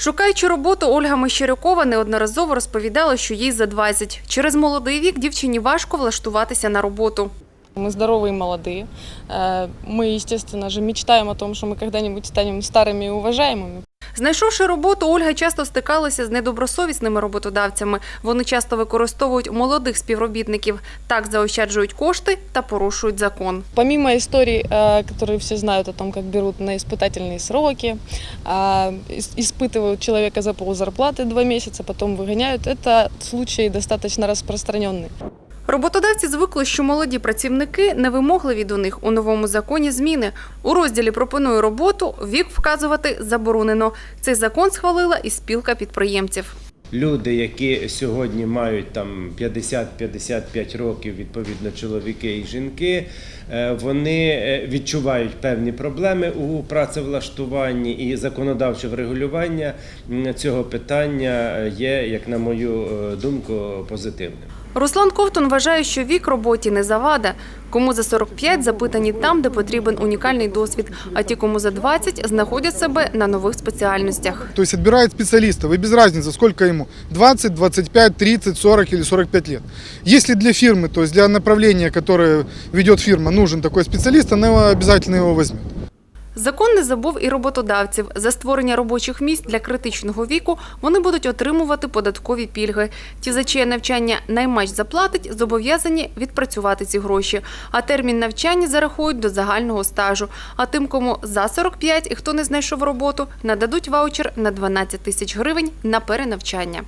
Шукаючи роботу, Ольга Мещерякова неодноразово розповідала, що їй за 20. Через молодий вік дівчині важко влаштуватися на роботу. Мы здоровые и молодые. Э, Мы, естественно же, мечтаем о том, что мы когда-нибудь станем старыми и уважаемыми. Знайшовши роботу, Ольга часто стикалася з недобросовісними роботодавцями. Вони часто використовують молодих співробітників, так заощаджують кошти та порушують закон. Помимо историй, э, которые все знают о том, как берут на испытательные сроки, э, ис- испытывают человека за ползарплаты два месяца, потом выгоняют, это случай достаточно распространенный. Роботодавці звикли, що молоді працівники невимогливі до них у новому законі зміни. У розділі «Пропоную роботу» вік вказувати заборонено. Цей закон схвалила і спілка підприємців. Люди, які сьогодні мають там 50-55 років, відповідно, чоловіки і жінки, е, вони е, відчувають певні проблеми у працевлаштуванні і законодавче врегулювання цього питання е, є, як на мою думку, позитивним. Руслан Ковтун вважає, що вік роботі не завада. Кому за 45 запитані там, де потрібен унікальний досвід, а ті, кому за 20, знаходять себе на нових спеціальностях. То есть отбирает специалистов, и без разницы, сколько ему, 20, 25, 30, 40 или 45 лет. Если для фирмы, то есть для направления, которое ведет фирма, нужен такой специалист, она обязательно его возьмет. Закон не забув і роботодавців. За створення робочих місць для критичного віку вони будуть отримувати податкові пільги. Ті, за чиє навчання наймач заплатить, зобов'язані відпрацювати ці гроші. А термін навчання зарахують до загального стажу. А тим, кому за 45 і хто не знайшов роботу, нададуть ваучер на 12 тисяч гривень на перенавчання.